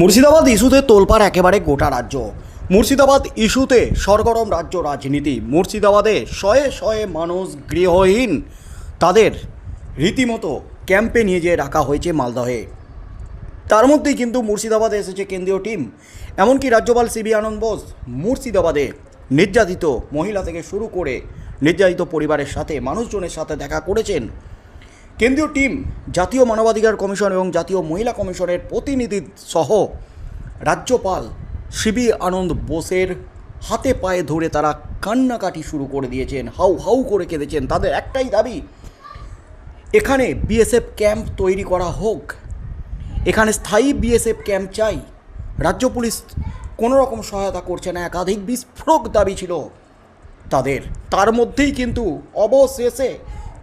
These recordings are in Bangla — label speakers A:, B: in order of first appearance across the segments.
A: মুর্শিদাবাদ ইস্যুতে তোলপাড় একেবারে গোটা রাজ্য। মুর্শিদাবাদ ইস্যুতে সরগরম রাজ্য রাজনীতি। মুর্শিদাবাদে শয়ে শয়ে মানুষ গৃহহীন। তাদের রীতিমতো ক্যাম্পে নিয়ে যেয়ে রাখা হয়েছে মালদহে। তার মধ্যেই কিন্তু মুর্শিদাবাদে এসেছে কেন্দ্রীয় টিম। এমনকি রাজ্যপাল সিবি আনন্দ বোস মুর্শিদাবাদে নির্যাতিত মহিলা থেকে শুরু করে নির্যাতিত পরিবারের সাথে, মানুষজনের সাথে দেখা করেছেন। কেন্দ্রীয় টিম, জাতীয় মানবাধিকার কমিশন এবং জাতীয় মহিলা কমিশনের প্রতিনিধি সহ রাজ্যপাল শিবি আনন্দ বোসের হাতে পায়ে ধরে তারা কান্নাকাটি শুরু করে দিয়েছেন, হাউ হাউ করে কেঁদেছেন। তাদের একটাই দাবি, এখানে বিএসএফ ক্যাম্প তৈরি করা হোক। এখানে স্থায়ী বিএসএফ ক্যাম্প চাই। রাজ্য পুলিশ কোনো রকম সহায়তা করছে না, একাধিক বিস্ফোরক দাবি ছিল তাদের। তার মধ্যেই কিন্তু অবশেষে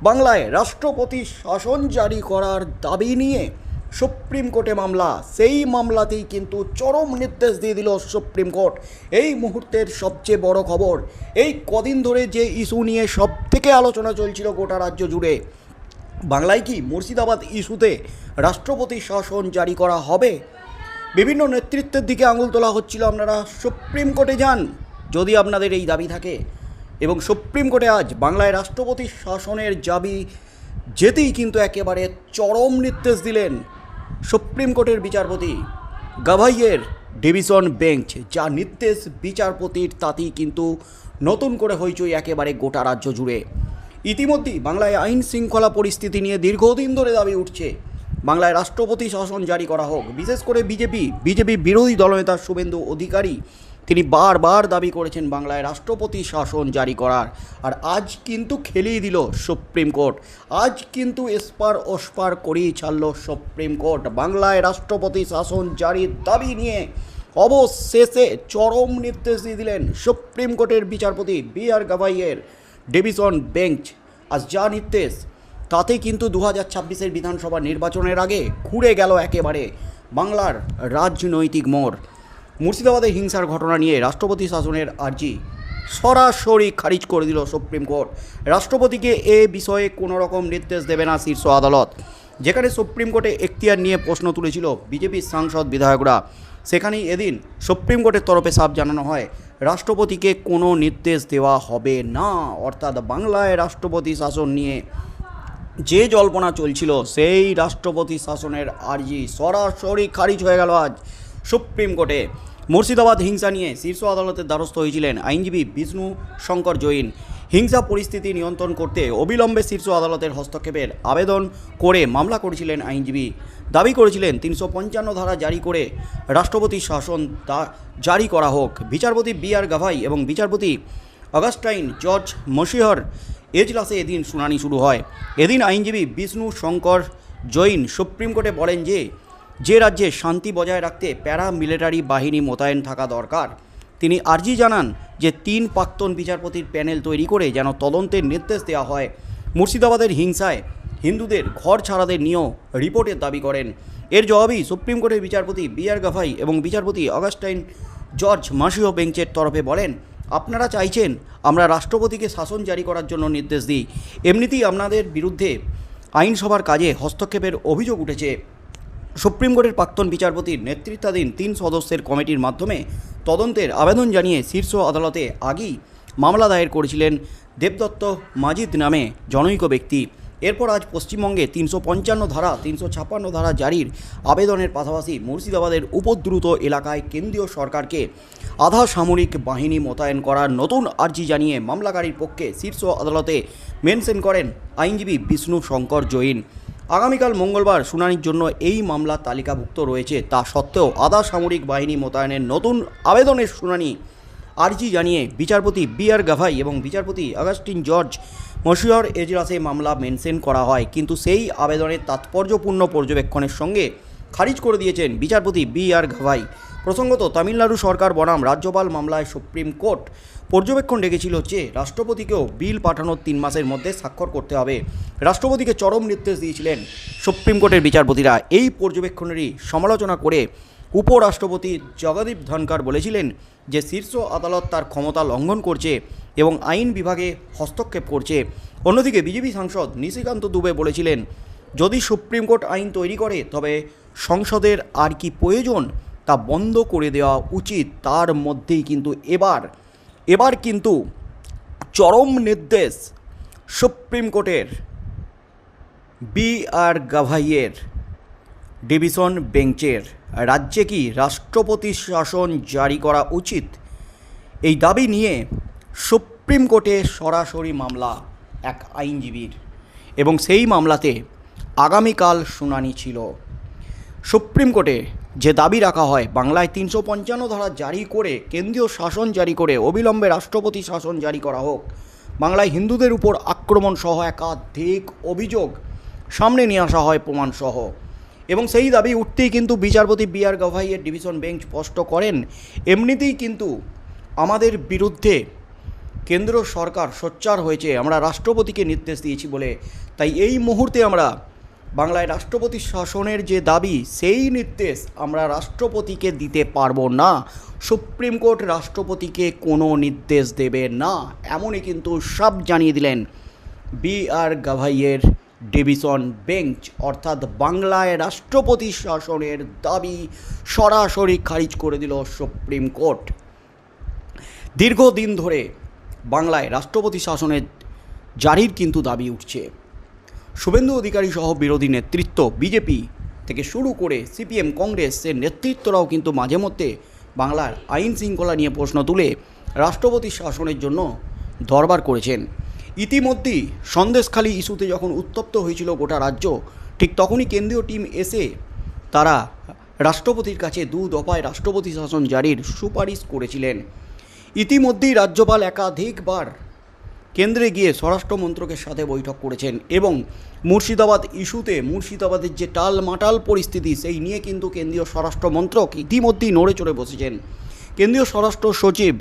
A: বাংলায় রাষ্ট্রপতি শাসন জারি করার দাবি নিয়ে সুপ্রিম কোর্টে মামলা। সেই মামলাতেই কিন্তু চরম নির্দেশ দিয়ে দিল সুপ্রিম কোর্ট। এই মুহূর্তের সবচেয়ে বড় খবর, এই কদিন ধরে যে ইস্যু নিয়ে সব থেকে আলোচনা চলছিল গোটা রাজ্য জুড়ে। বাংলায় কি মুর্শিদাবাদ ইস্যুতে রাষ্ট্রপতি শাসন জারি করা হবে? বিভিন্ন নেতৃত্বের দিকে আঙুল তোলা হচ্ছিল। আপনারা সুপ্রিম কোর্টে যান, যদি আপনাদের এই দাবি থাকে। এবং সুপ্রিম কোর্টে আজ বাংলায় রাষ্ট্রপতি শাসনের দাবি যেতেই কিন্তু একেবারে চরম নির্দেশ দিলেন সুপ্রিম কোর্টের বিচারপতি। গাভাইয়ের ডিভিশন বেঞ্চ যা নির্দেশ বিচারপতির তাতেই কিন্তু নতুন করে হইচই একেবারে গোটা রাজ্য জুড়ে। ইতিমধ্যেই বাংলায় আইন শৃঙ্খলা পরিস্থিতি নিয়ে দীর্ঘদিন ধরে দাবি উঠছে। বাংলায় রাষ্ট্রপতি শাসন জারি করা হোক, বিশেষ করে বিজেপি। বিজেপি বিরোধী দলনেতা শুভেন্দু অধিকারী তিনি বারবার দাবি করেছেন বাংলায় রাষ্ট্রপতি শাসন জারি করার। আর আজ কিন্তু খেলিয়ে দিল সুপ্রিম কোর্ট। আজ কিন্তু এসপার ওসপার করেই ছাড়ল সুপ্রিম কোর্ট। বাংলায় রাষ্ট্রপতি শাসন জারির দাবি নিয়ে অবশেষে চরম নির্দেশ দিয়ে দিলেন সুপ্রিম কোর্টের বিচারপতি বি আর গাভাইয়ের ডিভিশন বেঞ্চ। আজ যা নির্দেশ, তাতে কিন্তু দু হাজার ছাব্বিশের বিধানসভা নির্বাচনের আগে ঘুরে গেল একেবারে বাংলার রাজনৈতিক মোড়। মুর্শিদাবাদে হিংসার ঘটনা নিয়ে রাষ্ট্রপতি শাসনের আর্জি সরাসরি খারিজ করে দিল সুপ্রিম কোর্ট। রাষ্ট্রপতিকে এ বিষয়ে কোনো রকম নির্দেশ দেবে না শীর্ষ আদালত। যেখানে সুপ্রিম কোর্টে এখতিয়ার নিয়ে প্রশ্ন তুলেছিল বিজেপির সাংসদ বিধায়করা। সেখানেই এদিন সুপ্রিম কোর্টের তরফে সাফ জানানো হয়, রাষ্ট্রপতিকে কোনো নির্দেশ দেওয়া হবে না। অর্থাৎ বাংলায় রাষ্ট্রপতি শাসন নিয়ে যে জল্পনা চলছিল, সেই রাষ্ট্রপতি শাসনের আর্জি সরাসরি খারিজ হয়ে গেল আজ। সুপ্রিম কোর্টে মুর্শিদাবাদ হিংসা নিয়ে শীর্ষ আদালতের দ্বারস্থ হয়েছিলেন আইনজীবী বিষ্ণু শঙ্কর জৈন। হিংসা পরিস্থিতি নিয়ন্ত্রণ করতে অবিলম্বে শীর্ষ আদালতের হস্তক্ষেপের আবেদন করে মামলা করেছিলেন আইনজীবী। দাবি করেছিলেন, তিনশো পঞ্চান্ন ধারা জারি করে রাষ্ট্রপতি শাসন জারি করা হোক। বিচারপতি বি আর গাভাই এবং বিচারপতি অগাস্টাইন জর্জ মশিহর এজলাসে এদিন শুনানি শুরু হয়। এদিন আইনজীবী বিষ্ণু শঙ্কর জৈন সুপ্রিম কোর্টে বলেন যে যে রাজ্যে শান্তি বজায় রাখতে প্যারা মিলিটারি বাহিনী মোতায়েন থাকা দরকার, তিনি আর্জি জানান যে তিন প্রাক্তন বিচারপতির প্যানেল তৈরি করে যেন তদন্তের নির্দেশ দেওয়া হয়। মুর্শিদাবাদের হিংসায় হিন্দুদের ঘর ছাড়াদের নিয়েও রিপোর্টের দাবি করেন। এর জবাবেই সুপ্রিম কোর্টের বিচারপতি বি আর গাভাই এবং বিচারপতি অগাস্টাইন জর্জ মাসিও বেঞ্চের তরফে বলেন, আপনারা চাইছেন আমরা রাষ্ট্রপতিকে শাসন জারি করার জন্য নির্দেশ দিই। এমনিতেই আপনাদের বিরুদ্ধে আইনসভার কাজে হস্তক্ষেপের অভিযোগ উঠেছে। সুপ্রিম কোর্টের প্রাক্তন বিচারপতির নেতৃত্বাধীন তিন সদস্যের কমিটির মাধ্যমে তদন্তের আবেদন জানিয়ে শীর্ষ আদালতে আগেই মামলা দায়ের করেছিলেন দেবদত্ত মাজিদ নামে জনৈক ব্যক্তি। এরপর আজ পশ্চিমবঙ্গে তিনশো পঞ্চান্ন ধারা, তিনশো ছাপ্পান্ন ধারা জারির আবেদনের পাশাপাশি মুর্শিদাবাদের উপদ্রুত এলাকায় কেন্দ্রীয় সরকারকে আধা সামরিক বাহিনী মোতায়েন করার নতুন আর্জি জানিয়ে মামলাকারীর পক্ষে শীর্ষ আদালতে মেনশন করেন আইনজীবী বিষ্ণু শঙ্কর জৈন। আগামীকাল মঙ্গলবার শুনানির জন্য এই মামলা তালিকাভুক্ত রয়েছে। তা সত্ত্বেও আধা সামরিক বাহিনী মোতায়েনের নতুন আবেদনের শুনানি আর্জি জানিয়ে বিচারপতি বি আর গাভাই এবং বিচারপতি আগাস্টিন জর্জ মশিয়র এজলাসে মামলা মেনশন করা হয়। কিন্তু সেই আবেদনের তাৎপর্যপূর্ণ পর্যবেক্ষণের সঙ্গে খারিজ করে দিয়েছেন বিচারপতি বি আর গাভাই। প্রসঙ্গত, তামিলনাড়ু সরকার বনাম রাজ্যপাল মামলায় সুপ্রিম কোর্ট পর্যবেক্ষণ ডেকেছিল যে, রাষ্ট্রপতিকেও বিল পাঠানোর তিন মাসের মধ্যে স্বাক্ষর করতে হবে। রাষ্ট্রপতিকে চরম নির্দেশ দিয়েছিলেন সুপ্রিম কোর্টের বিচারপতিরা। এই পর্যবেক্ষণেরই সমালোচনা করে উপরাষ্ট্রপতি জগদীপ ধনকার বলেছিলেন যে, শীর্ষ আদালত তার ক্ষমতা লঙ্ঘন করছে এবং আইন বিভাগে হস্তক্ষেপ করছে। অন্যদিকে, বিজেপি সাংসদ নিশিকান্ত দুবে বলেছিলেন, যদি সুপ্রিম কোর্ট আইন তৈরি করে, তবে সংসদের আর কি প্রয়োজন তা বন্ধ করে দেওয়া উচিত। তার মধ্যেই কিন্তু এবার এবার কিন্তু চরম নির্দেশ সুপ্রিম কোর্টের। বি আর গাভাইয়ের ডিভিশন বেঞ্চের। রাজ্যে কি রাষ্ট্রপতি শাসন জারি করা উচিত? এই দাবি নিয়ে সুপ্রিম কোর্টে সরাসরি মামলা এক আইনজীবীর। এবং সেই মামলাতে আগামীকাল শুনানি ছিল। সুপ্রিম কোর্টে যে দাবি রাখা হয়, বাংলায় তিনশো পঞ্চান্ন ধারা জারি করে, কেন্দ্রীয় শাসন জারি করে, অবিলম্বে রাষ্ট্রপতি শাসন জারি করা হোক। বাংলায় হিন্দুদের উপর আক্রমণ সহ একাধিক অভিযোগ সামনে নিয়ে আসা হয় প্রমাণসহ। এবং সেই দাবি উঠতেই কিন্তু বিচারপতি বি আর গাভাইয়ের ডিভিশন বেঞ্চ স্পষ্ট করেন, এমনিতেই কিন্তু আমাদের বিরুদ্ধে কেন্দ্র সরকার সোচ্চার হয়েছে, আমরা রাষ্ট্রপতিকে নির্দেশ দিয়েছি বলে। তাই এই মুহূর্তে আমরা বাংলায় রাষ্ট্রপতি শাসনের যে দাবি, সেই নির্দেশ আমরা রাষ্ট্রপতিকে দিতে পারব না। সুপ্রিম কোর্ট রাষ্ট্রপতিকে কোনো নির্দেশ দেবে না। এমনই কিন্তু সব জানিয়ে দিলেন বি আর গাভাইয়ের ডিভিশন বেঞ্চ। অর্থাৎ বাংলায় রাষ্ট্রপতি শাসনের দাবি সরাসরি খারিজ করে দিল সুপ্রিম কোর্ট। দীর্ঘদিন ধরে বাংলায় রাষ্ট্রপতি শাসনের জারির কিন্তু দাবি উঠছে। শুভেন্দু অধিকারী সহ বিরোধী নেতৃত্ব বিজেপি থেকে শুরু করে সিপিএম কংগ্রেসের নেতৃত্বরাও কিন্তু মাঝে মধ্যে বাংলার আইন শৃঙ্খলা নিয়ে প্রশ্ন তুলে রাষ্ট্রপতি শাসনের জন্য দরবার করেছেন। ইতিমধ্যেই সন্দেশখালী ইস্যুতে যখন উত্তপ্ত হয়েছিল গোটা রাজ্য, ঠিক তখনই কেন্দ্রীয় টিম এসে তারা রাষ্ট্রপতির কাছে দু দফায় রাষ্ট্রপতি শাসন জারির সুপারিশ করেছিলেন। ইতিমধ্যেই রাজ্যপাল একাধিকবার কেন্দ্রে গিয়ে স্বরাষ্ট্র মন্ত্রকের সাথে বৈঠক করেছেন এবং মুর্শিদাবাদ ইস্যুতে মুর্শিদাবাদের যে টাল মাটাল পরিস্থিতি, সেই নিয়ে কিন্তু কেন্দ্রীয় স্বরাষ্ট্র মন্ত্রক ইতিমধ্যেই নড়ে চড়ে বসেছেন। কেন্দ্রীয় স্বরাষ্ট্র সচিব,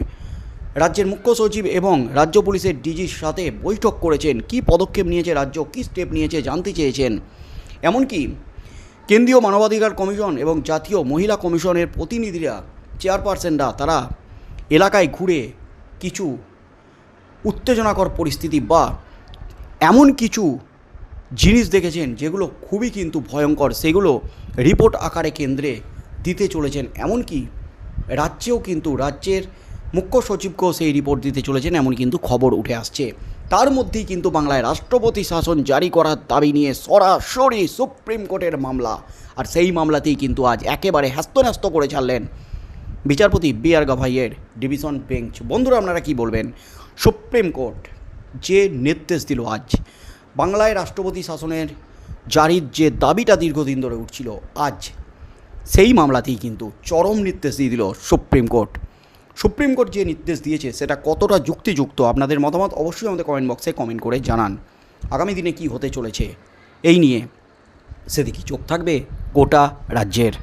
A: রাজ্যের মুখ্য সচিব এবং রাজ্য পুলিশের ডিজির সাথে বৈঠক করেছেন। কি পদক্ষেপ নিয়েছে রাজ্য, কী স্টেপ নিয়েছে জানতে চেয়েছেন। এমনকি কেন্দ্রীয় মানবাধিকার কমিশন এবং জাতীয় মহিলা কমিশনের প্রতিনিধিরা, চেয়ারপারসনরা তারা এলাকায় ঘুরে কিছু উত্তেজনাকর পরিস্থিতি বা এমন কিছু জিনিস দেখেছেন যেগুলো খুবই কিন্তু ভয়ঙ্কর, সেগুলো রিপোর্ট আকারে কেন্দ্রে দিতে চলেছেন। এমনকি রাজ্যেও কিন্তু, রাজ্যের মুখ্য সচিবকেও সেই রিপোর্ট দিতে চলেছেন, এমন কিন্তু খবর উঠে আসছে। তার মধ্যেই কিন্তু বাংলায় রাষ্ট্রপতি শাসন জারি করার দাবি নিয়ে সরাসরি সুপ্রিম কোর্টের মামলা। আর সেই মামলাতেই কিন্তু আজ একেবারে হ্যাস্তন্যস্ত করে ছাড়লেন বিচারপতি বি আর গাভাইয়ের ডিভিশন বেঞ্চ। বন্ধুরা, আপনারা কি বলবেন? সুপ্রিম কোর্ট যে নির্দেশ দিল আজ, বাংলায় রাষ্ট্রপতি শাসনের জারির যে দাবিটা দীর্ঘদিন ধরে উঠছিল, আজ সেই মামলাতেই কিন্তু চরম নির্দেশ দিয়ে দিল সুপ্রিম কোর্ট। সুপ্রিম কোর্ট যে নির্দেশ দিয়েছে, সেটা কতটা যুক্তিযুক্ত, আপনাদের মতামত অবশ্যই আমাদের কমেন্ট বক্সে কমেন্ট করে জানান। আগামী দিনে কি হতে চলেছে, এই নিয়ে সেদিকে চোখ থাকবে গোটা রাজ্যের।